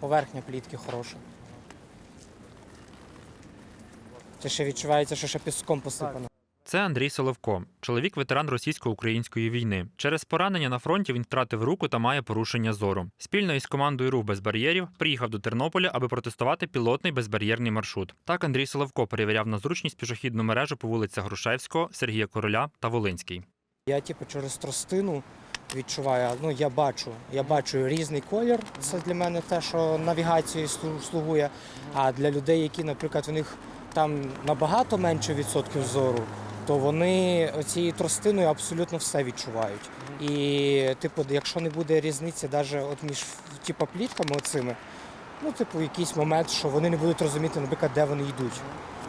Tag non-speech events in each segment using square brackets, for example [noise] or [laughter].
Поверхня плітки хороша. Це ще відчувається, що ще піском посипано. Це Андрій Соловко, чоловік ветеран російсько-української війни. Через поранення на фронті він втратив руку та має порушення зору. Спільно із командою Рух без бар'єрів приїхав до Тернополя, аби протестувати пілотний безбар'єрний маршрут. Так Андрій Соловко перевіряв на зручність пішохідну мережу по вулицях Грушевського, Сергія Короля та Волинський. Я типу через тростину відчуваю, ну я бачу, я бачу різний колір. Це для мене те, що навігацією слугує. А для людей, які, наприклад, у них там набагато менше відсотків зору, то вони цією тростиною абсолютно все відчувають. І, типу, якщо не буде різниці, навіть от між типу, плітками оцими, ну, типу, якийсь момент, що вони не будуть розуміти, наприклад, де вони йдуть.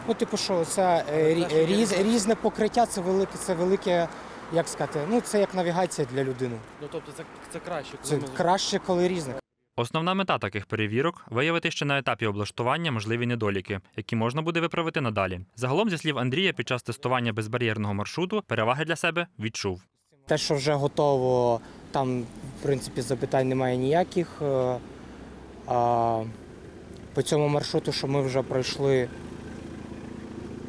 Ну, типу, що це е, різ, різне покриття, це велике, це велике, як сказати, ну це як навігація для людини. Ну тобто це, це краще, коли Це ми краще, коли різне. Основна мета таких перевірок виявити ще на етапі облаштування можливі недоліки, які можна буде виправити надалі. Загалом, зі слів Андрія, під час тестування безбар'єрного маршруту переваги для себе відчув. Те, що вже готово, там, в принципі, запитань немає ніяких. Е, А, по цьому маршруту, що ми вже пройшли,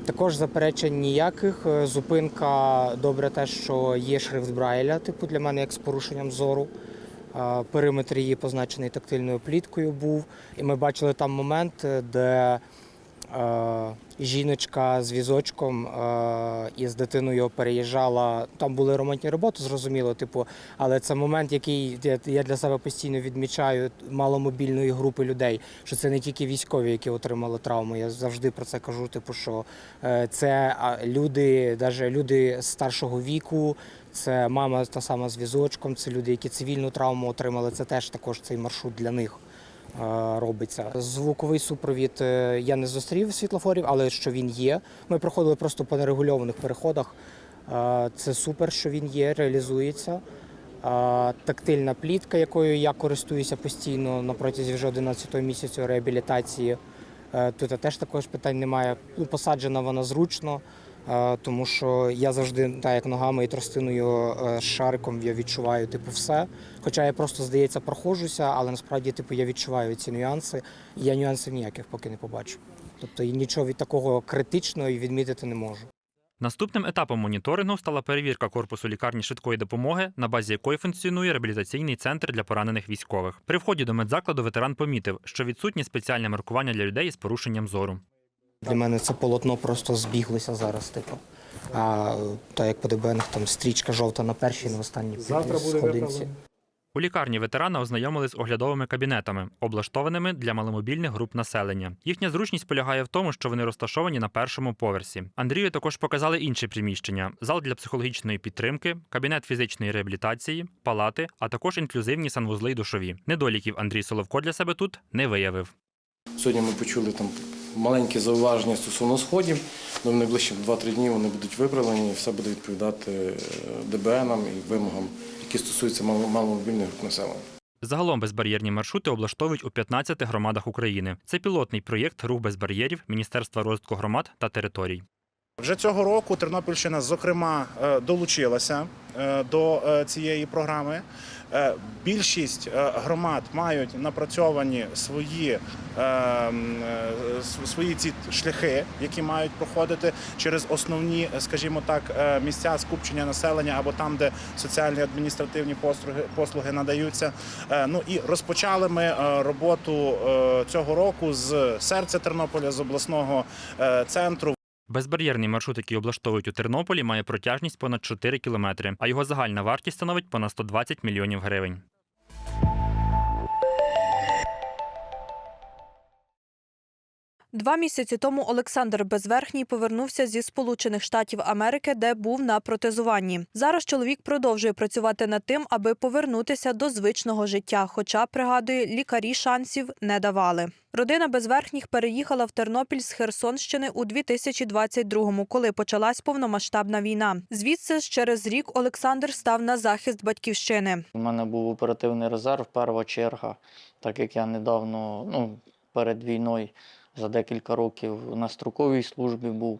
також заперечень ніяких. Е, Зупинка добре те, що є шрифт Брайля, типу для мене як з порушенням зору. Периметр її позначений тактильною пліткою був. І ми бачили там момент, е, де е, жіночка з візочком е, і з дитиною переїжджала. Там були ремонтні роботи, зрозуміло, типу, але це момент, який я- для себе постійно відмічаю маломобільної групи людей, що це не тільки військові, які отримали травму. Я завжди про це кажу. Типу, що це люди, навіть люди старшого віку. Це мама та сама з візочком, це люди, які цивільну травму отримали. Це теж також цей маршрут для них е, робиться. Звуковий супровід е, я не зустрів світлофорів, але що він є. Ми проходили просто по нерегульованих переходах. Е, Це супер, що він є, реалізується. Тактильна плітка, якою я користуюся постійно на протязі вже 11 місяцю реабілітації. Тут теж також питань немає. Ну, Посаджена вона зручно, тому що я завжди, так як ногами і тростиною е, шариком, я відчуваю типу все. Хоча я просто, здається, проходжуся, але насправді типу, я відчуваю ці нюанси, і я нюансів ніяких поки не побачу. Тобто нічого від такого критичного і відмітити не можу. Наступним етапом моніторингу стала перевірка корпусу лікарні швидкої допомоги, на базі якої функціонує реабілітаційний центр для поранених військових. При вході до медзакладу ветеран помітив, що відсутнє спеціальне маркування для людей із порушенням зору. Для мене це полотно просто збіглося зараз. Типу. А так як по ДБНах там стрічка жовта на першій, на останній Завтра сходинці. У лікарні ветерана ознайомили з оглядовими кабінетами, облаштованими для маломобільних груп населення. Їхня зручність полягає в тому, що вони розташовані на першому поверсі. Андрію також показали інші приміщення: зал для психологічної підтримки, кабінет фізичної реабілітації, палати, а також інклюзивні санвузли й душові. Недоліків Андрій Соловко для себе тут не виявив. Сьогодні ми почули там маленькі зауваження стосовно сходів. але в найближчі 2-3 дні вони будуть виправлені і все буде відповідати е, ДБНам і вимогам, які стосуються маломобільних груп населення. Загалом безбар'єрні маршрути облаштовують у 15 громадах України. Це пілотний проєкт Рух без бар'єрів Міністерства розвитку громад та територій. Вже цього року Тернопільщина, зокрема, е, долучилася е, до цієї програми. Е, Більшість е, громад мають напрацьовані свої, е, свої ці шляхи, які мають проходити через основні, скажімо так, місця скупчення населення або там, де соціальні адміністративні послуги, послуги надаються. Ну і розпочали ми роботу цього року з серця Тернополя, з обласного центру. Безбар'єрний маршрут, який облаштовують у Тернополі, має протяжність понад 4 кілометри, а його загальна вартість становить понад 120 мільйонів гривень. Два місяці тому Олександр Безверхній повернувся зі Сполучених Штатів Америки, де був на протезуванні. Зараз чоловік продовжує працювати над тим, аби повернутися до звичного життя. Хоча, пригадує, лікарі шансів не давали. Родина безверхніх переїхала в Тернопіль з Херсонщини у 2022-му, коли почалась повномасштабна війна. Звідси ж через рік Олександр став на захист батьківщини. У мене був оперативний резерв, перша черга, так як я недавно, ну, перед війною за декілька років на строковій службі був,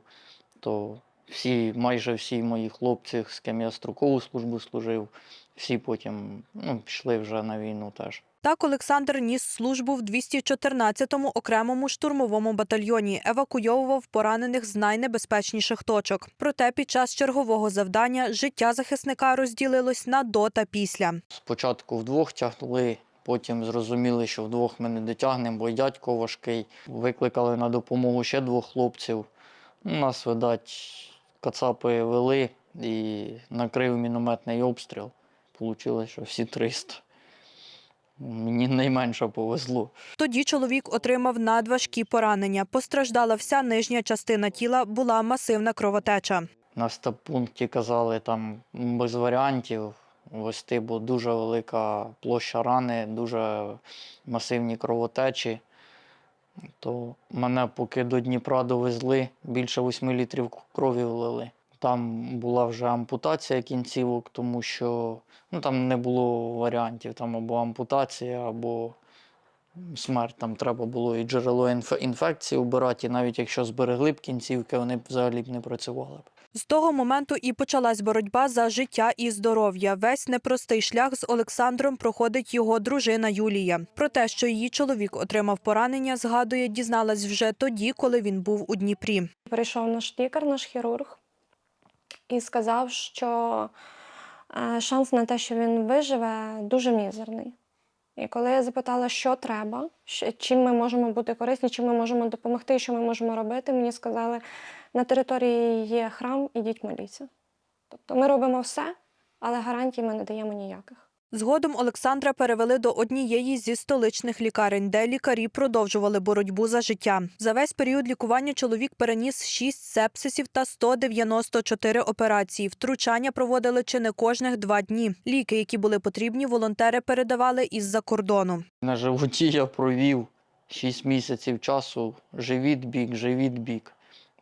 то всі, майже всі мої хлопці, з ким я строкову службу служив, всі потім ну, пішли вже на війну теж. Так Олександр ніс службу в 214-му окремому штурмовому батальйоні, евакуйовував поранених з найнебезпечніших точок. Проте під час чергового завдання життя захисника розділилось на до та після. Спочатку вдвох тягнули, потім зрозуміли, що вдвох ми не дотягнемо, бо й дядько важкий. Викликали на допомогу ще двох хлопців. Ну, Нас, видать, кацапи вели і накрив мінометний обстріл. Получилось, що всі 300. Мені найменше повезло. Тоді чоловік отримав надважкі поранення. Постраждала вся нижня частина тіла, була масивна кровотеча. На стаб-пункті казали там без варіантів вести, бо дуже велика площа рани, дуже масивні кровотечі. То мене поки до Дніпра довезли, більше 8 літрів крові влили. Там була вже ампутація кінцівок, тому що ну, там не було варіантів. Там або ампутація, або смерть. Там треба було і джерело інфе- інфекції обирати, і навіть якщо зберегли б кінцівки, вони б взагалі б не працювали б. З того моменту і почалась боротьба за життя і здоров'я. Весь непростий шлях з Олександром проходить його дружина Юлія. Про те, що її чоловік отримав поранення, згадує, дізналась вже тоді, коли він був у Дніпрі. Прийшов наш лікар, наш хірург, і сказав, що е, шанс на те, що він виживе, дуже мізерний. І коли я запитала, що треба, чим ми можемо бути корисні, чим ми можемо допомогти, що ми можемо робити, мені сказали, на території є храм, ідіть моліться. Тобто ми робимо все, але гарантій ми не даємо ніяких. Згодом Олександра перевели до однієї зі столичних лікарень, де лікарі продовжували боротьбу за життя. За весь період лікування чоловік переніс 6 сепсисів та 194 операції. Втручання проводили чи не кожних два дні. Ліки, які були потрібні, волонтери передавали із-за кордону. На животі я провів 6 місяців часу, живіт бік, живіт бік.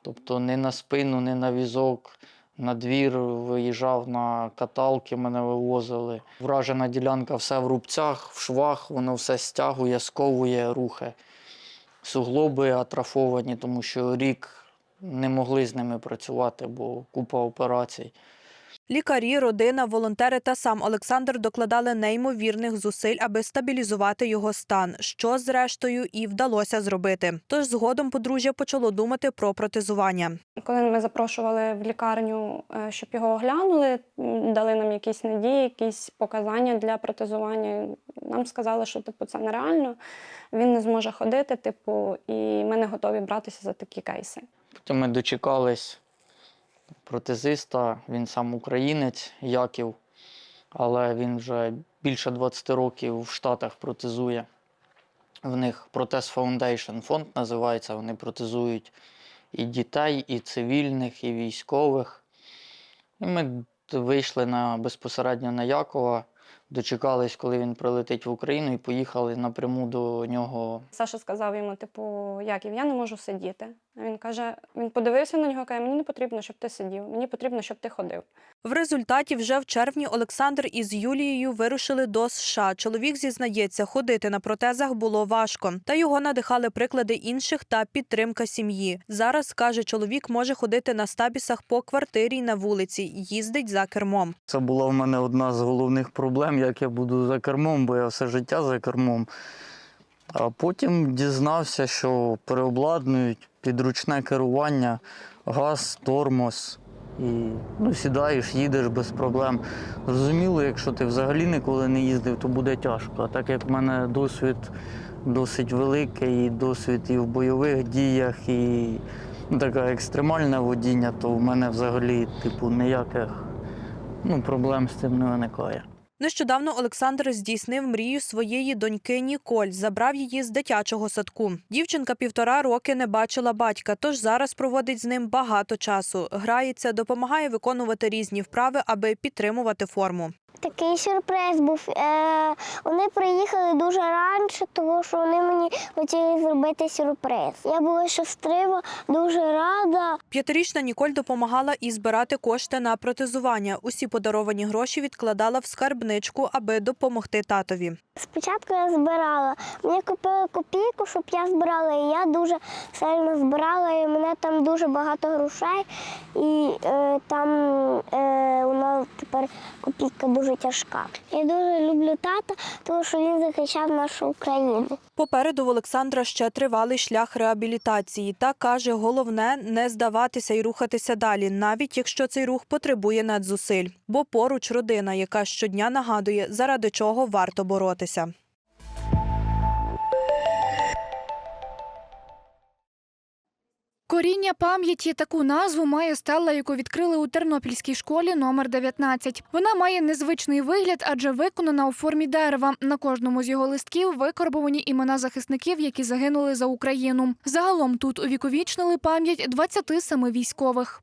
Тобто не на спину, не на візок. На двір виїжджав на каталки, мене вивозили. Вражена ділянка все в рубцях, в швах, воно все стягує, сковує рухи. Суглоби атрафовані, тому що рік не могли з ними працювати, бо купа операцій. Лікарі, родина, волонтери та сам Олександр докладали неймовірних зусиль, аби стабілізувати його стан, що зрештою і вдалося зробити. Тож згодом подружжя почало думати про протезування. Коли ми запрошували в лікарню, е, щоб його оглянули, дали нам якісь надії, якісь показання для протезування. Нам сказали, що типу це нереально, він не зможе ходити, типу, і ми не готові братися за такі кейси. Потім ми дочекались протезиста, він сам українець, Яків, але він вже більше 20 років в Штатах протезує. В них Протез Foundation фонд називається. Вони протезують і дітей, і цивільних, і військових. І ми вийшли на, безпосередньо на Якова, дочекались, коли він прилетить в Україну, і поїхали напряму до нього Саша сказав йому, типу, Яків, я не можу сидіти. А він каже: він подивився на нього, каже, мені не потрібно, щоб ти сидів, мені потрібно, щоб ти ходив. В результаті вже в червні Олександр із Юлією вирушили до США. Чоловік зізнається, ходити на протезах було важко, та його надихали приклади інших та підтримка сім'ї. Зараз каже, чоловік може ходити на стабісах по квартирі й на вулиці, їздить за кермом. Це була в мене одна з головних проблем, як я буду за кермом, бо я все життя за кермом. А потім дізнався, що переобладнують підручне керування, газ, тормоз. І ну, сідаєш, їдеш без проблем. Зрозуміло, якщо ти взагалі ніколи не їздив, то буде тяжко. А так як в мене досвід досить великий, і досвід і в бойових діях, і ну, таке екстремальне водіння, то в мене взагалі типу ніяких ну, проблем з цим не виникає. Нещодавно Олександр здійснив мрію своєї доньки Ніколь, забрав її з дитячого садку. Дівчинка півтора роки не бачила батька, тож зараз проводить з ним багато часу. Грається, допомагає виконувати різні вправи, аби підтримувати форму. Такий сюрприз був. Е, вони приїхали дуже раніше, тому що вони мені хотіли зробити сюрприз. Я була щаслива, дуже рада. П'ятирічна Ніколь допомагала і збирати кошти на протезування. Усі подаровані гроші відкладала в скарбничку, аби допомогти татові. Спочатку я збирала. Мені купили копійку, щоб я збирала, і я дуже сильно збирала, і в мене там дуже багато грошей. І е, там е, у нас тепер копійка дуже тяжка. Я дуже люблю тата, тому що він захищав нашу Україну. Попереду в Олександра ще тривалий шлях реабілітації. Та каже, головне не здаватися і рухатися далі, навіть якщо цей рух потребує надзусиль. Бо поруч родина, яка щодня нагадує, заради чого варто боротися. Коріння пам'яті таку назву має стела, яку відкрили у Тернопільській школі номер 19. Вона має незвичний вигляд, адже виконана у формі дерева. На кожному з його листків викорбовані імена захисників, які загинули за Україну. Загалом тут увіковічнили пам'ять 27 військових.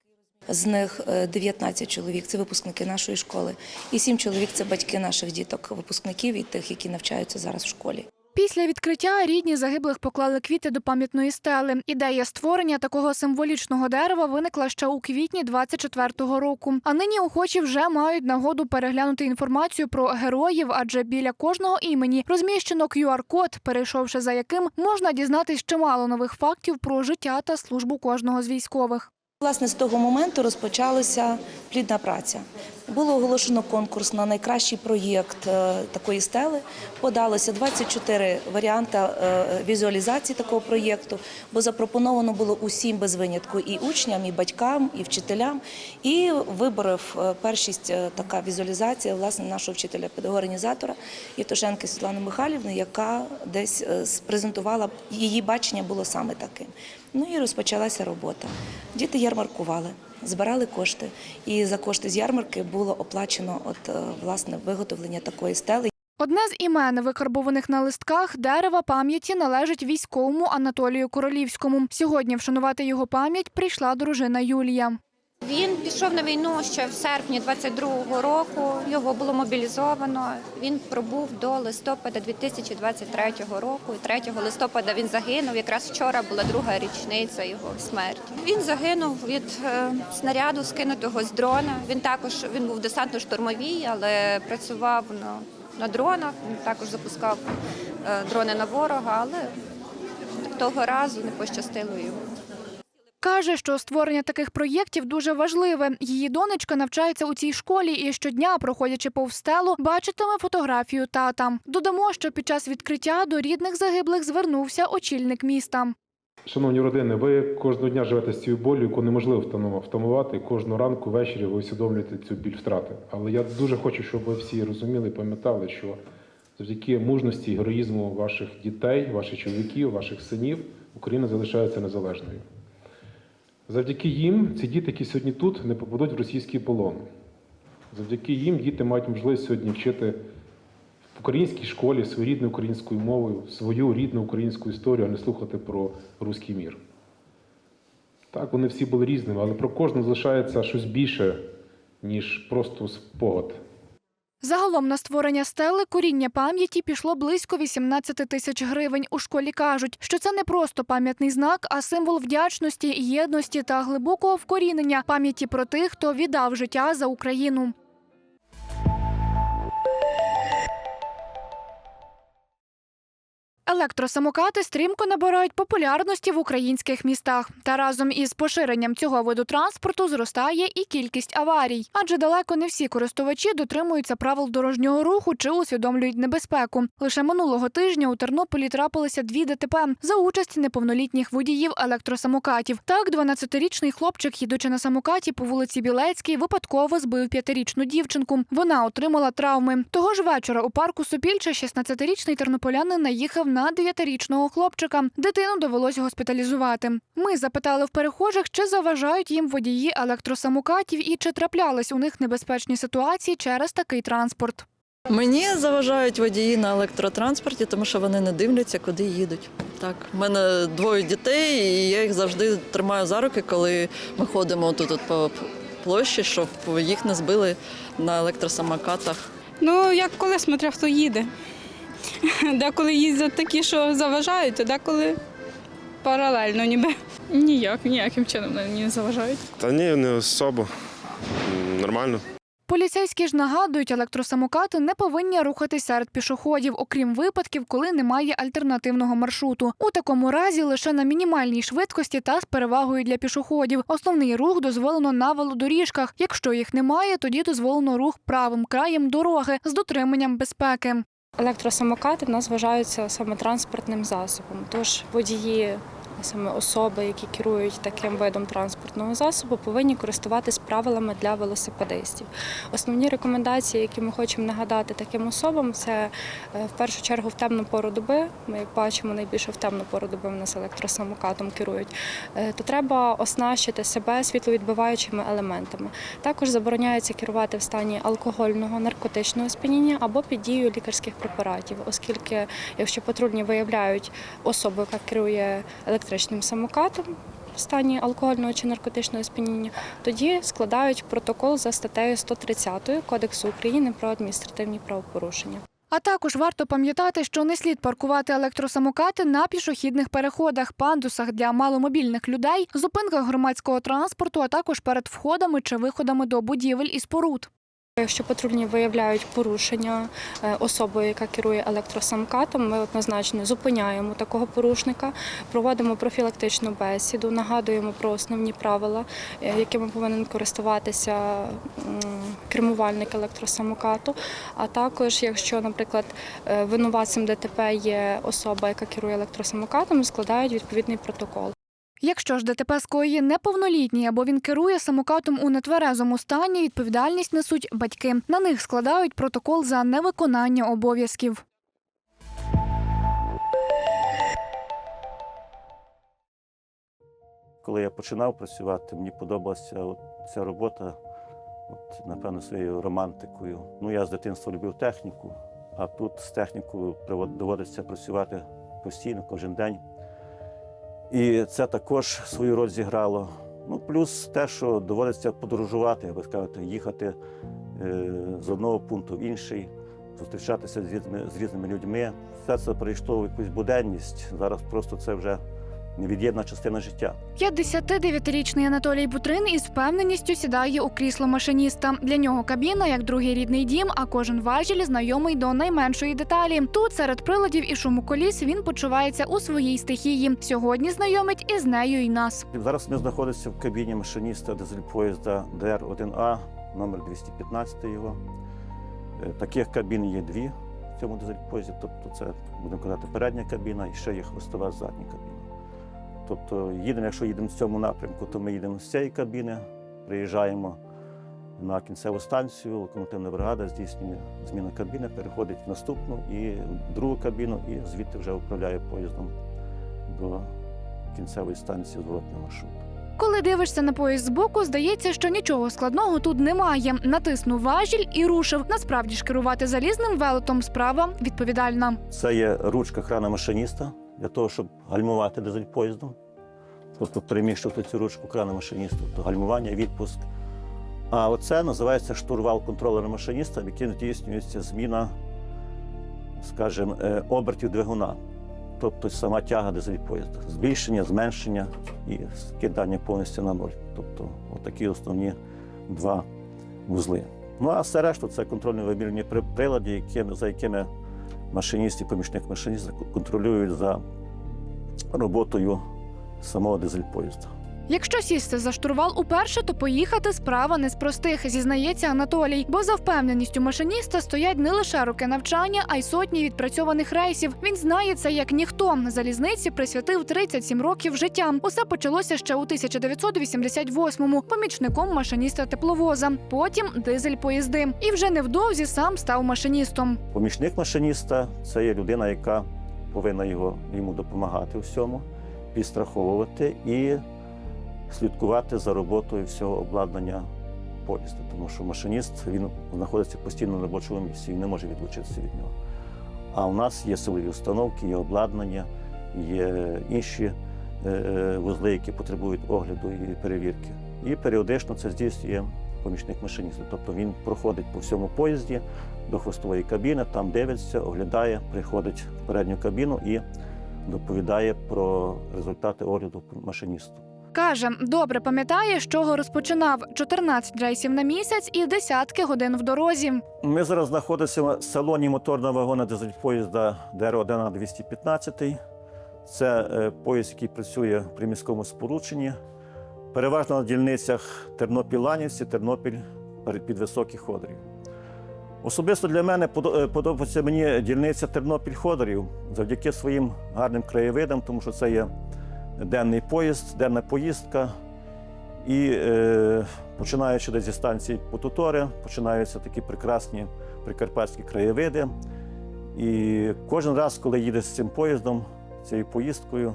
З них е, 19 чоловік це випускники нашої школи, і 7 чоловік це батьки наших діток, випускників і тих, які навчаються зараз в школі. Після відкриття рідні загиблих поклали квіти до пам'ятної стели. Ідея створення такого символічного дерева виникла ще у квітні 24-го року. А нині охочі вже мають нагоду переглянути інформацію про героїв, адже біля кожного імені розміщено QR-код, перейшовши за яким можна дізнатись чимало нових фактів про життя та службу кожного з військових. Власне, з того моменту розпочалася плідна праця. Було оголошено конкурс на найкращий проєкт е, такої стели. Подалося 24 варіанти е, візуалізації такого проєкту, бо запропоновано було усім без винятку і учням, і батькам, і вчителям. І виборов е, першість така візуалізація власне нашого вчителя педагога-організатора Євтушенки Світлани Михайлівни, яка десь презентувала її бачення було саме таким. Ну і розпочалася робота. Діти ярмаркували, збирали кошти, і за кошти з ярмарки було оплачено от е, власне виготовлення такої стели. Одне з імен, викарбованих на листках дерева пам'яті, належить військовому Анатолію Королівському. Сьогодні вшанувати його пам'ять прийшла дружина Юлія. Він пішов на війну ще в серпні 22-го року. Його було мобілізовано. Він пробув до листопада 2023 року. І 3 листопада він загинув. Якраз вчора була друга річниця його смерті. Він загинув від е, снаряду, скинутого з дрона. Він також він був десантно-штурмовій, але працював на, на дронах. Він також запускав е, дрони на ворога, але того разу не пощастило йому. Каже, що створення таких проєктів дуже важливе. Її донечка навчається у цій школі і щодня, проходячи повз стелу, бачитиме фотографію тата. Додамо, що під час відкриття до рідних загиблих звернувся очільник міста. Шановні родини, ви кожного дня живете з цією болю, яку неможливо втамувати. Кожного ранку, ввечері ви усвідомлюєте цю біль втрати. Але я дуже хочу, щоб ви всі розуміли і пам'ятали, що завдяки мужності і героїзму ваших дітей, ваших чоловіків, ваших синів Україна залишається незалежною. Завдяки їм ці діти, які сьогодні тут, не попадуть в російський полон. Завдяки їм діти мають можливість сьогодні вчити в українській школі свою рідною українською мовою, свою рідну українську історію, а не слухати про руський мір. Так, вони всі були різними, але про кожного залишається щось більше, ніж просто спогад. Загалом на створення стели коріння пам'яті пішло близько 18 тисяч гривень. У школі кажуть, що це не просто пам'ятний знак, а символ вдячності, єдності та глибокого вкорінення пам'яті про тих, хто віддав життя за Україну. Електросамокати стрімко набирають популярності в українських містах. Та разом із поширенням цього виду транспорту зростає і кількість аварій. Адже далеко не всі користувачі дотримуються правил дорожнього руху чи усвідомлюють небезпеку. Лише минулого тижня у Тернополі трапилися дві ДТП за участі неповнолітніх водіїв електросамокатів. Так, 12-річний хлопчик, їдучи на самокаті по вулиці Білецькій, випадково збив п'ятирічну дівчинку. Вона отримала травми. Того ж вечора у парку Сопільча 16-річний тернополянин наїхав на 9-річного хлопчика. Дитину довелось госпіталізувати. Ми запитали в перехожих, чи заважають їм водії електросамокатів і чи траплялись у них небезпечні ситуації через такий транспорт. Мені заважають водії на електротранспорті, тому що вони не дивляться, куди їдуть. Так, в мене двоє дітей, і я їх завжди тримаю за руки, коли ми ходимо тут от по площі, щоб їх не збили на електросамокатах. Ну, як коли смотря хто їде. [laughs] Деколи їздять такі, що заважають, а деколи паралельно ніби. Ніяк, ніяким чином не заважають. Та ні, не особо. Нормально. Поліцейські ж нагадують, електросамокати не повинні рухатись серед пішоходів, окрім випадків, коли немає альтернативного маршруту. У такому разі лише на мінімальній швидкості та з перевагою для пішоходів. Основний рух дозволено на велодоріжках. Якщо їх немає, тоді дозволено рух правим краєм дороги з дотриманням безпеки. Електросамокати в нас вважаються саме транспортним засобом. Тож водії, саме особи, які керують таким видом транспортного засобу, повинні користуватись правилами для велосипедистів. Основні рекомендації, які ми хочемо нагадати таким особам, це е, в першу чергу в темну пору доби. Ми як бачимо, найбільше в темну пору доби в нас електросамокатом керують. е, То треба оснащити себе світловідбиваючими елементами. Також забороняється керувати в стані алкогольного, наркотичного сп'яніння або під дією лікарських препаратів, оскільки, якщо патрульні виявляють особу, яка керує електричним самокатом в стані алкогольного чи наркотичного сп'яніння, тоді складають протокол за статтею 130 Кодексу України про адміністративні правопорушення. А також варто пам'ятати, що не слід паркувати електросамокати на пішохідних переходах, пандусах для маломобільних людей, зупинках громадського транспорту, а також перед входами чи виходами до будівель і споруд. Якщо патрульні виявляють порушення е, особи, яка керує електросамкатом, ми однозначно зупиняємо такого порушника, проводимо профілактичну бесіду, нагадуємо про основні правила, е, якими повинен користуватися кермувальник електросамокату. А також, якщо, наприклад, е, винуватцем ДТП є особа, яка керує електросамокатом, складають відповідний протокол. Якщо ж ДТП скоїє неповнолітній або він керує самокатом у нетверезому стані, відповідальність несуть батьки. На них складають протокол за невиконання обов'язків. Коли я починав працювати, мені подобалася ця робота, от, напевно, своєю романтикою. Ну, я з дитинства любив техніку, а тут з технікою доводиться працювати постійно, кожен день. І це також свою роль зіграло. Ну, плюс те, що доводиться подорожувати, як би сказати, їхати е, з одного пункту в інший, зустрічатися з різними, з різними людьми. Все це прийшло в якусь буденність. Зараз просто це вже невід'ємна частина життя. 59-річний Анатолій Бутрин із впевненістю сідає у крісло машиніста. Для нього кабіна як другий рідний дім, а кожен важіль знайомий до найменшої деталі. Тут серед приладів і шуму коліс він почувається у своїй стихії. Сьогодні знайомить із нею і нас. Зараз ми знаходимося в кабіні машиніста дизель-поїзда ДР-1А, номер 215 його. Е, Таких кабін є дві в цьому дизель-поїзді, тобто це, будемо казати, передня кабіна і ще є хвостова задня кабіна. Тобто їдемо, якщо їдемо в цьому напрямку, то ми їдемо з цієї кабіни, приїжджаємо на кінцеву станцію, локомотивна бригада здійснює зміну кабіни, переходить в наступну і в другу кабіну, і звідти вже управляє поїздом до кінцевої станції зворотного маршруту. Коли дивишся на поїзд збоку, здається, що нічого складного тут немає. Натиснув важіль і рушив. Насправді ж керувати залізним велетом справа відповідальна. Це є ручка крана машиніста для того, щоб гальмувати дизель поїздом. Тобто переміщувати цю ручку крана машиніста, тобто гальмування, відпуск. А оце називається штурвал контролера машиніста, в яким здійснюється зміна, скажімо, е, обертів двигуна. Тобто сама тяга дизель поїзда. Збільшення, зменшення і скидання повністю на ноль. Тобто отакі основні два вузли. Ну а все решта це контрольно-вимірні прилади, якими, за якими машиніст і помічник машиніста контролюють за роботою самого дизель-поїзда. Якщо сісти за штурвал уперше, то поїхати справа не з простих, зізнається Анатолій. Бо за впевненістю машиніста стоять не лише роки навчання, а й сотні відпрацьованих рейсів. Він знає це як ніхто. На Залізниці присвятив 37 років життя. Усе почалося ще у 1988-му помічником машиніста тепловоза. Потім дизель поїзди. І вже невдовзі сам став машиністом. Помічник машиніста це є людина, яка повинна його, йому допомагати у всьому, підстраховувати і слідкувати за роботою всього обладнання поїзда. Тому що машиніст він знаходиться постійно на робочому місці і не може відлучитися від нього. А у нас є силові установки, є обладнання, є інші е, вузли, які потребують огляду і перевірки. І періодично це здійснює помічник машиніста. Тобто він проходить по всьому поїзді до хвостової кабіни, там дивиться, оглядає, приходить в передню кабіну і доповідає про результати огляду машиністу. Каже, добре пам'ятає, з чого розпочинав 14 рейсів на місяць і десятки годин в дорозі. Ми зараз знаходимося в салоні моторного вагона дизель-поїзда ДР-1 215. Це е, поїзд, який працює при міському сполученні. Переважно на дільницях Тернопіль-Ланівці, Тернопіль під високі ходорів. Особисто для мене е, подобається мені дільниця Тернопіль-Ходорів завдяки своїм гарним краєвидам, тому що це є денний поїзд, денна поїздка. І е, починаючи десь зі станції Потутори, починаються такі прекрасні прикарпатські краєвиди. І кожен раз, коли їдеш з цим поїздом, цією поїздкою,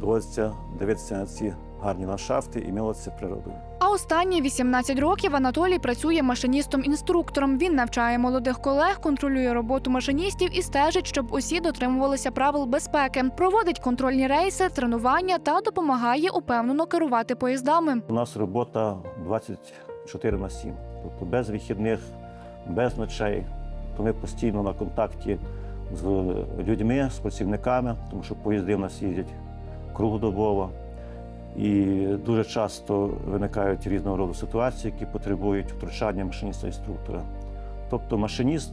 доводиться дивитися на ці гарні ландшафти і милитися природою. А останні 18 років Анатолій працює машиністом-інструктором. Він навчає молодих колег, контролює роботу машиністів і стежить, щоб усі дотримувалися правил безпеки. Проводить контрольні рейси, тренування та допомагає упевнено керувати поїздами. У нас робота 24 на 7, тобто без вихідних, без ночей. То ми постійно на контакті з людьми, з працівниками, тому що поїзди в нас їздять круглодобово. І дуже часто виникають різного роду ситуації, які потребують втручання машиніста-інструктора. Тобто машиніст,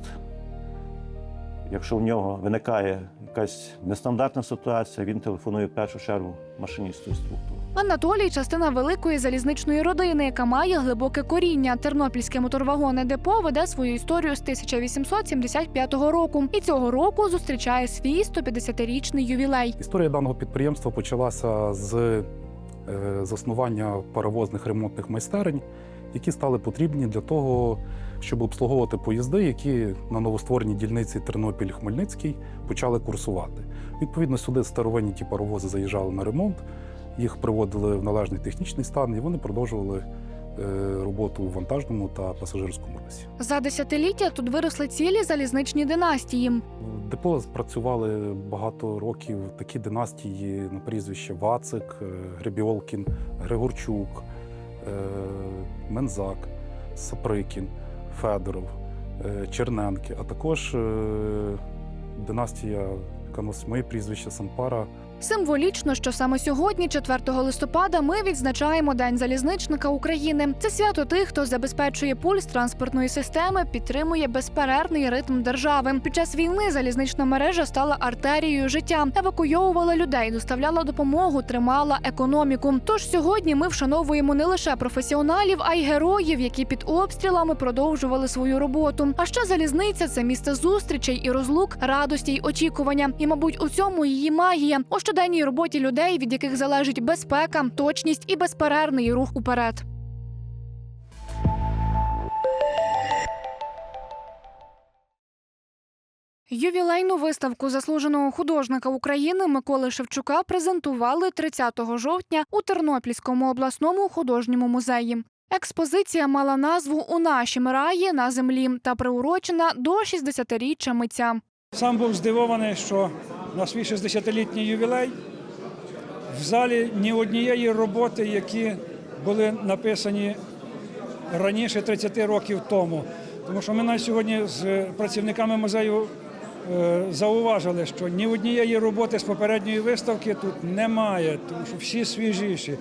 якщо в нього виникає якась нестандартна ситуація, він телефонує в першу чергу машиністу-інструктору. Анатолій частина великої залізничної родини, яка має глибоке коріння. Тернопільське моторвагонне депо веде свою історію з 1875 року. І цього року зустрічає свій 150-річний ювілей. Історія даного підприємства почалася з е, заснування паровозних ремонтних майстерень, які стали потрібні для того, щоб обслуговувати поїзди, які на новоствореній дільниці Тернопіль-Хмельницький почали курсувати. Відповідно, сюди старовинні ті паровози заїжджали на ремонт, їх приводили в належний технічний стан, і вони продовжували е, роботу у вантажному та пасажирському русі. За десятиліття тут виросли цілі залізничні династії. В депо працювали багато років такі династії на прізвище Вацик, е, Гребіолкін, Григорчук, е, Мензак, Саприкін, Федоров, Черненки, а також династія, яка носить моє прізвище Сампара. Символічно, що саме сьогодні, 4 листопада, ми відзначаємо День залізничника України. Це свято тих, хто забезпечує пульс транспортної системи, підтримує безперервний ритм держави. Під час війни залізнична мережа стала артерією життя, евакуйовувала людей, доставляла допомогу, тримала економіку. Тож сьогодні ми вшановуємо не лише професіоналів, а й героїв, які під обстрілами продовжували свою роботу. А ще залізниця це місце зустрічей і розлук, радості й очікування. І, мабуть, у цьому її магія у щоденній роботі людей, від яких залежить безпека, точність і безперервний рух уперед. Ювілейну виставку заслуженого художника України Миколи Шевчука презентували 30 жовтня у Тернопільському обласному художньому музеї. Експозиція мала назву У нашім раї на землі та приурочена до 60-річчя митця. Сам був здивований, що на свій 60-літній ювілей в залі ні однієї роботи, які були написані раніше 30 років тому. Тому що ми на сьогодні з працівниками музею е, зауважили, що ні однієї роботи з попередньої виставки тут немає, тому що всі свіжіші.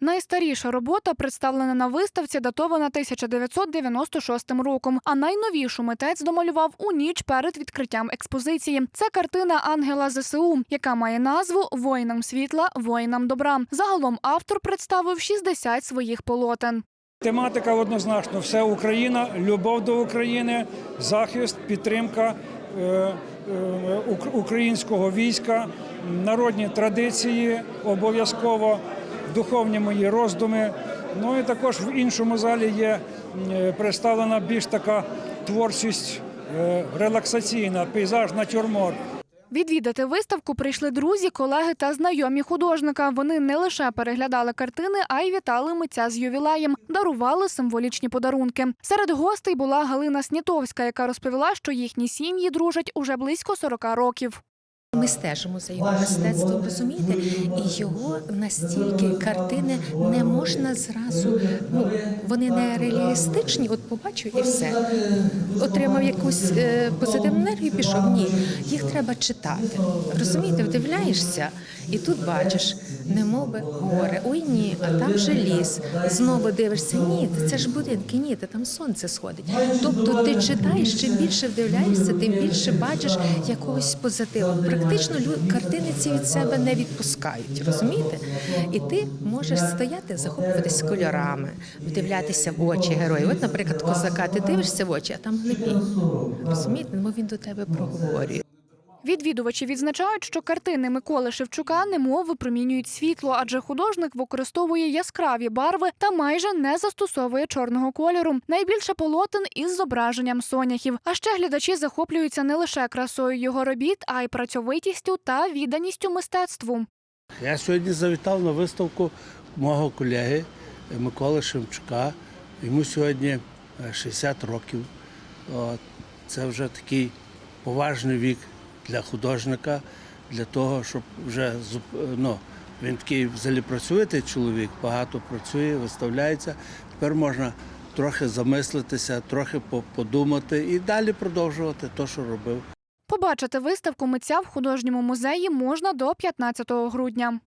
Найстаріша робота представлена на виставці, датована 1996 роком. А найновішу митець домалював у ніч перед відкриттям експозиції. Це картина Ангела ЗСУ, яка має назву Воїнам світла, воїнам добра. Загалом автор представив 60 своїх полотен. Тематика однозначно все Україна, любов до України, захист, підтримка е, е, українського війська, народні традиції обов'язково, духовні мої роздуми. Ну і також в іншому залі є е, представлена більш така творчість е, релаксаційна, пейзаж натюрморт. Відвідати виставку прийшли друзі, колеги та знайомі художника. Вони не лише переглядали картини, а й вітали митця з ювілеєм, дарували символічні подарунки. Серед гостей була Галина Снітовська, яка розповіла, що їхні сім'ї дружать уже близько 40 років. Ми стежимо за його мистецтвом, розумієте? І його настільки картини не можна зразу. Ну вони не реалістичні. От побачив і все. Отримав якусь е, позитивну енергію, пішов. Ні, їх треба читати. Розумієте, вдивляєшся, і тут бачиш, не моби горе, ой ні, а там же ліс. Знову дивишся, ні, це ж будинки, ні, там сонце сходить. Тобто ти читаєш, чим більше вдивляєшся, тим більше бачиш якогось позитиву. Практично лю- картини ці від себе не відпускають, розумієте? І ти можеш стояти, захоплюватись кольорами, вдивлятися в очі героїв. От, наприклад, козака, ти дивишся в очі, а там глибінь. Розумієте? Бо він до тебе проговорює. Відвідувачі відзначають, що картини Миколи Шевчука немов випромінюють світло, адже художник використовує яскраві барви та майже не застосовує чорного кольору. Найбільше полотен із зображенням соняхів. А ще глядачі захоплюються не лише красою його робіт, а й працьовитістю та відданістю мистецтву. Я сьогодні завітав на виставку мого колеги Миколи Шевчука. Йому сьогодні е, 60 років. Це вже такий поважний вік для художника, для того, щоб вже ну, він такий взагалі працюєте чоловік, багато працює, виставляється. Тепер можна трохи замислитися, трохи подумати і далі продовжувати те, що робив. Побачити виставку митця в художньому музеї можна до 15 грудня.